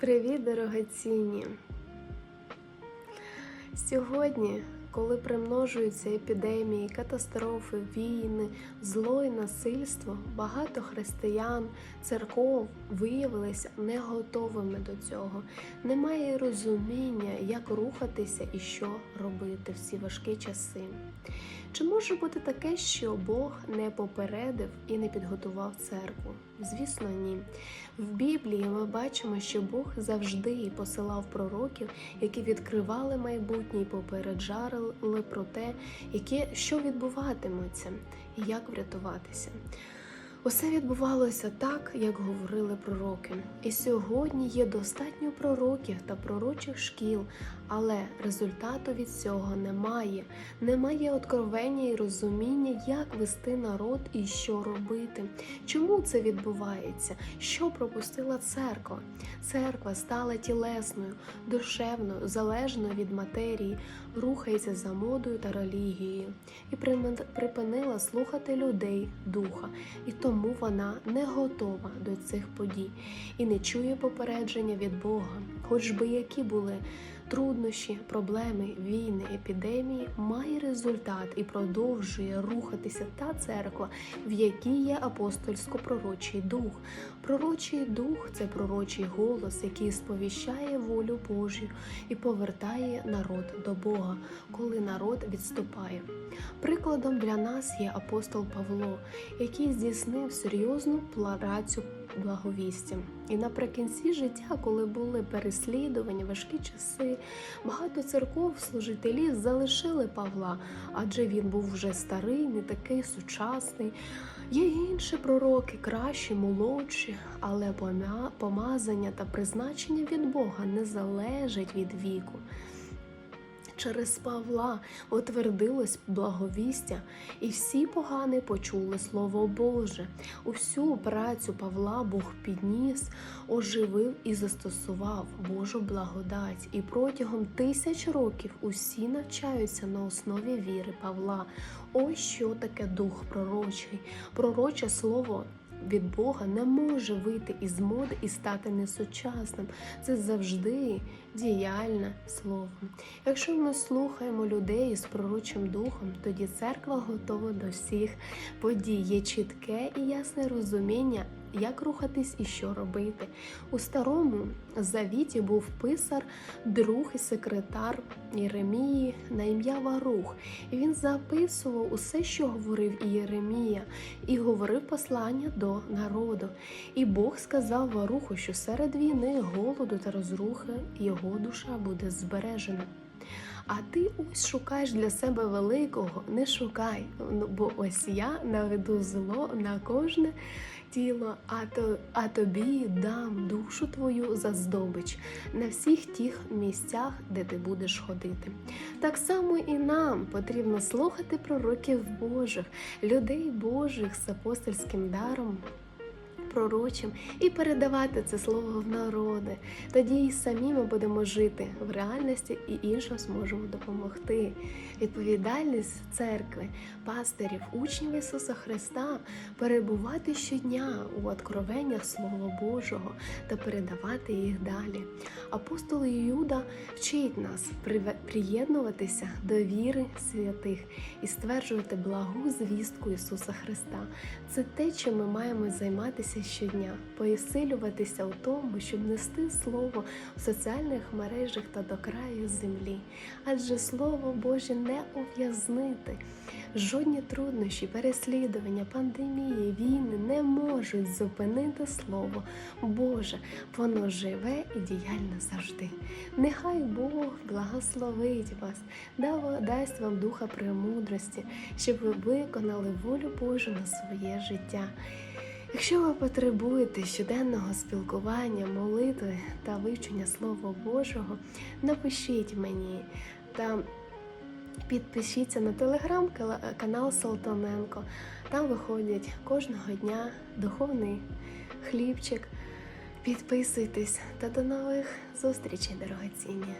Привіт, дорогоцінні! Сьогодні, коли примножуються епідемії, катастрофи, війни, зло і насильство, багато християн, церков виявилися не готовими до цього. Немає розуміння, як рухатися і що робити в ці важкі часи. Чи може бути таке, що Бог не попередив і не підготував церкву? Звісно, ні. В Біблії ми бачимо, що Бог завжди посилав пророків, які відкривали майбутнє і попереджали про те, яке, що відбуватиметься і як врятуватися. Усе відбувалося так, як говорили пророки. І сьогодні є достатньо пророків та пророчих шкіл, але результату від цього немає. Немає откровення і розуміння, як вести народ і що робити. Чому це відбувається? Що пропустила церква? Церква стала тілесною, душевною, залежною від матерії, рухається за модою та релігією і припинила слухати людей, духа. І тому вона не готова до цих подій і не чує попередження від Бога, хоч би які були труднощі, проблеми, війни, епідемії, має результат і продовжує рухатися та церква, в якій є апостольсько-пророчий дух. Пророчий дух це пророчий голос, який сповіщає волю Божю і повертає народ до Бога, коли народ відступає. Прикладом для нас є апостол Павло, який здійснив серйозну працю благовістя. І наприкінці життя, коли були переслідування, важкі часи, багато церков служителів залишили Павла, адже він був вже старий, не такий сучасний. Є інші пророки, кращі, молодші, але помазання та призначення від Бога не залежить від віку. Через Павла утвердилось благовістя, і всі погани почули Слово Боже. Усю працю Павла Бог підніс, оживив і застосував Божу благодать. І протягом тисяч років усі навчаються на основі віри Павла. Ось що таке дух пророчий, пророче слово від Бога не може вийти із моди і стати несучасним. Це завжди діяльне слово. Якщо ми слухаємо людей з пророчим духом, тоді церква готова до всіх подій. Є чітке і ясне розуміння. Як рухатись і що робити у старому завіті був писар, друг і секретар Єремії на ім'я Варух. І Він записував усе, що говорив Єремія, і говорив послання до народу. І Бог сказав Варуху, що серед війни, голоду та розрухи його душа буде збережена. А ти ось шукаєш для себе великого, не шукай, ну, бо ось я наведу зло на кожне тіло, а то, а тобі дам душу твою за здобич на всіх тих місцях, де ти будеш ходити. Так само і нам потрібно слухати пророків Божих, людей Божих з апостольським даром пророчим і передавати це слово в народи. Тоді і самі ми будемо жити в реальності і іншим зможемо допомогти. Відповідальність церкви, пастирів, учнів Ісуса Христа перебувати щодня у откровеннях Слова Божого та передавати їх далі. Апостол Юда вчить нас приєднуватися до віри святих і стверджувати благу звістку Ісуса Христа. Це те, чим ми маємо займатися щодня, посилюватися у тому, щоб нести слово в соціальних мережах та до краю землі, адже Слово Боже не ув'язнити. Жодні труднощі, переслідування, пандемії, війни не можуть зупинити Слово Боже. Воно живе і діяльне завжди. Нехай Бог благословить вас, дасть вам духа премудрості, щоб ви виконали волю Божу на своє життя. Якщо ви потребуєте щоденного спілкування, молитви та вивчення Слова Божого, напишіть мені та підпишіться на телеграм-канал Солтоненко. Там виходять кожного дня духовний хлібчик. Підписуйтесь та до нових зустрічей, дорогоцінні!